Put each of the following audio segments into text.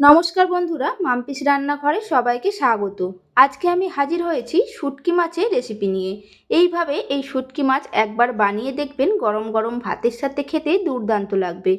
নমস্কার বন্ধুরা, মাম্পিস রান্নাঘরে সবাইকে স্বাগত। আজকে আমি হাজির হয়েছি শুটকি মাছের রেসিপি নিয়ে। এইভাবে এই শুটকি মাছ একবার বানিয়ে দেখবেন, গরম গরম ভাতের সাথে খেতে দুর্দান্ত লাগবে।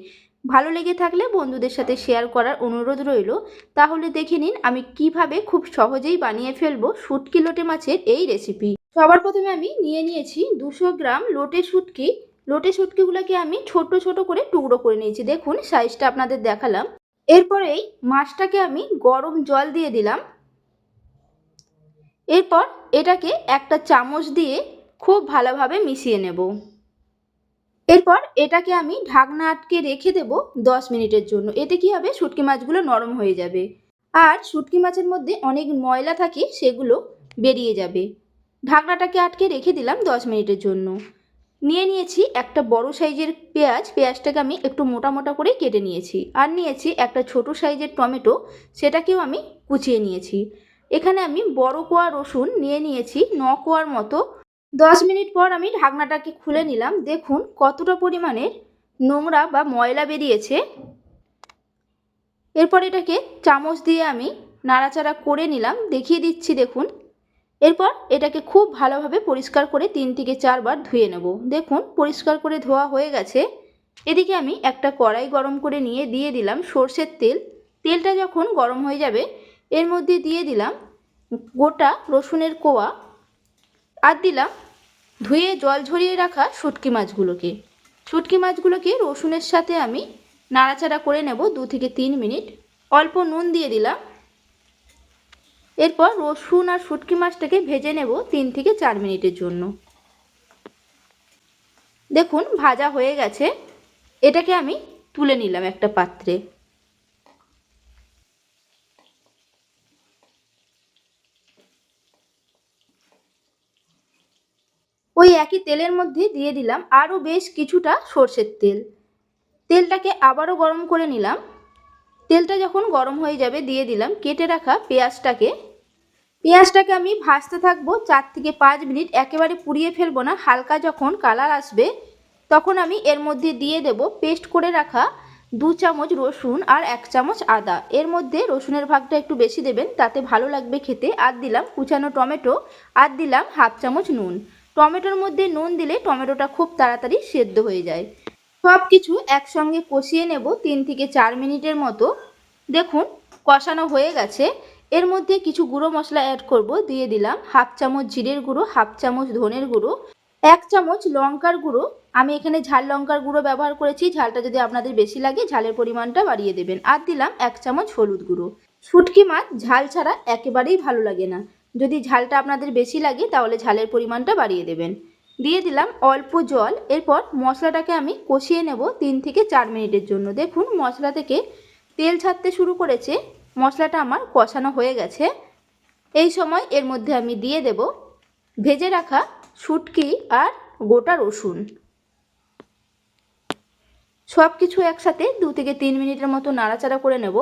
ভালো লেগে থাকলে বন্ধুদের সাথে শেয়ার করার অনুরোধ রইল। তাহলে দেখে নিন আমি কীভাবে খুব সহজেই বানিয়ে ফেলব শুটকি লোটে মাছের এই রেসিপি সবার প্রথমে আমি নিয়ে নিয়েছি দুশো গ্রাম লোটে শুটকি। লোটে শুটকিগুলোকে আমি ছোট ছোট করে টুকরো করে নিয়েছি। দেখুন সাইজটা আপনাদের দেখালাম। এরপরেই মাছটাকে আমি গরম জল দিয়ে দিলাম। এরপর এটাকে একটা চামচ দিয়ে খুব ভালোভাবে মিশিয়ে নেব। এরপর এটাকে আমি ঢাকনা আটকে রেখে দেব দশ মিনিটের জন্য। এতে কি হবে? শুটকি মাছগুলো নরম হয়ে যাবে। আর শুটকি মাছের মধ্যে অনেক ময়লা থাকে, সেগুলো বেরিয়ে যাবে। ঢাকনাটাকে আটকে রেখে দিলাম দশ মিনিটের জন্য। নিয়ে নিয়েছি একটা বড় সাইজের পেঁয়াজ। পেঁয়াজটাকে আমি একটু মোটা মোটা করে কেটে নিয়েছি। আর নিয়েছি একটা ছোট সাইজের টমেটো, সেটাকেও আমি কুচিয়ে নিয়েছি। এখানে আমি বড় কোয়া রসুন নিয়ে নিয়েছি ন কোয়ার মতো। দশ মিনিট পর আমি ঢাকনাটাকে খুলে নিলাম। দেখুন কতটা পরিমাণের নোংরা বা ময়লা বেরিয়েছে। এরপর এটাকে চামচ দিয়ে আমি নাড়াচাড়া করে নিলাম। দেখিয়ে দিচ্ছি, দেখুন। এরপর এটাকে খুব ভালোভাবে পরিষ্কার করে তিন থেকে চারবার ধুয়ে নেব। দেখুন, পরিষ্কার করে ধোয়া হয়ে গেছে। এদিকে আমি একটা কড়াই গরম করে নিয়ে দিয়ে দিলাম সর্ষের তেল। তেলটা যখন গরম হয়ে যাবে, এর মধ্যে দিয়ে দিলাম গোটা রসুনের কোয়া আর দিলাম ধুয়ে জল ঝরিয়ে রাখা শুটকি মাছগুলোকে। শুটকি মাছগুলোকে রসুনের সাথে আমি নাড়াচাড়া করে নেব দু থেকে তিন মিনিট। অল্প নুন দিয়ে দিলাম। এরপর রসুন আর শুটকি মাছটাকে ভেজে নেব তিন থেকে চার মিনিটের জন্য। দেখুন, ভাজা হয়ে গেছে। এটাকে আমি তুলে নিলাম একটা পাত্রে। ওই একই তেলের মধ্যে দিয়ে দিলাম আরও বেশ কিছুটা সর্ষের তেল। তেলটাকে আবারও গরম করে নিলাম। তেলটা যখন গরম হয়ে যাবে, দিয়ে দিলাম, কেটে রাখা পেঁয়াজটাকে। পেঁয়াজটাকে আমি ভাজতে থাকব চার থেকে পাঁচ মিনিট। একেবারে পুড়িয়ে ফেলব না, হালকা যখন কালার আসবে, তখন আমি এর মধ্যে দিয়ে দেব পেস্ট করে রাখা দু চামচ রসুন আর এক চামচ আদা। এর মধ্যে রসুনের ভাগটা একটু বেশি দেবেন, তাতে ভালো লাগবে খেতে। আর দিলাম কুচানো টমেটো, আর দিলাম হাফ চামচ নুন। টমেটোর মধ্যে নুন দিলে টমেটোটা খুব তাড়াতাড়ি সেদ্ধ হয়ে যায়। সব কিছু একসঙ্গে কষিয়ে নেব তিন থেকে চার মিনিটের মতো। দেখুন, কষানো হয়ে গেছে। এর মধ্যে কিছু গুঁড়ো মশলা অ্যাড করব, দিয়ে দিলাম হাফ চামচ জিরের গুঁড়ো, হাফ চামচ ধনের গুঁড়ো, এক চামচ লঙ্কার গুঁড়ো। আমি এখানে ঝাল লঙ্কার গুঁড়ো ব্যবহার করেছি, ঝালটা যদি আপনাদের বেশি লাগে, ঝালের পরিমাণটা বাড়িয়ে দেবেন। আর দিলাম এক চামচ হলুদ গুঁড়ো। শুটকি মাছ ঝাল ছাড়া একেবারেই ভালো লাগে না। যদি ঝালটা আপনাদের বেশি লাগে, তাহলে ঝালের পরিমাণটা বাড়িয়ে দেবেন। দিয়ে দিলাম অল্প জল। এরপর মশলাটাকে আমি কষিয়ে নেব তিন থেকে চার মিনিটের জন্য। দেখুন মশলা থেকে তেল ছাড়তে শুরু করেছে, মশলাটা আমার কষানো হয়ে গেছে। এই সময় এর মধ্যে আমি দিয়ে দেব ভেজে রাখা শুটকি আর গোটা রসুন। সব কিছু একসাথে দু থেকে তিন মিনিটের মতো নাড়াচাড়া করে নেব।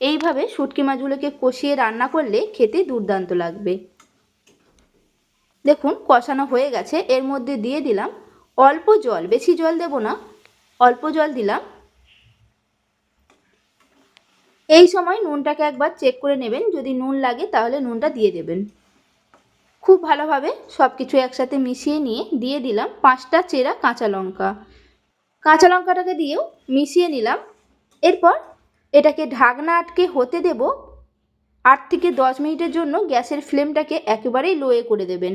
এইভাবে শুটকি মাছগুলোকে কষিয়ে রান্না করলে খেতে দুর্দান্ত লাগবে। দেখুন, কষানো হয়ে গেছে। এর মধ্যে দিয়ে দিলাম অল্প জল, বেশি জল দেব না, অল্প জল দিলাম। এই সময় নুনটাকে একবার চেক করে নেবেন, যদি নুন লাগে তাহলে নুনটা দিয়ে দেবেন। খুব ভালোভাবে সব কিছু একসাথে মিশিয়ে নিয়ে দিয়ে দিলাম পাঁচটা চেরা কাঁচা লঙ্কা। কাঁচা লঙ্কাটাকে দিয়েও মিশিয়ে নিলাম। এরপর এটাকে ঢাকনা আটকে হতে দেব আট থেকে দশ মিনিটের জন্য গ্যাসের ফ্লেমটাকে একেবারেই লোয়ে করে দেবেন।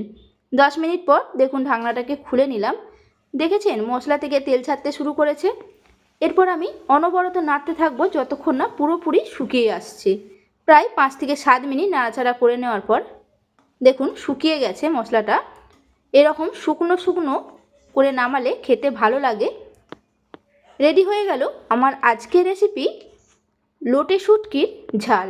দশ মিনিট পর দেখুন ঢাকনাটাকে খুলে নিলাম। দেখেছেন? মশলা থেকে তেল ছাড়তে শুরু করেছে। এরপর আমি অনবরত নাড়তে থাকব যতক্ষণ না পুরোপুরি শুকিয়ে আসছে। প্রায় পাঁচ থেকে সাত মিনিট নাড়াচাড়া করে নেওয়ার পর দেখুন শুকিয়ে গেছে মশলাটা। এরকম শুকনো শুকনো করে নামালে খেতে ভালো লাগে। রেডি হয়ে গেল আমার আজকের রেসিপি লোটে শুটকির ঝাল।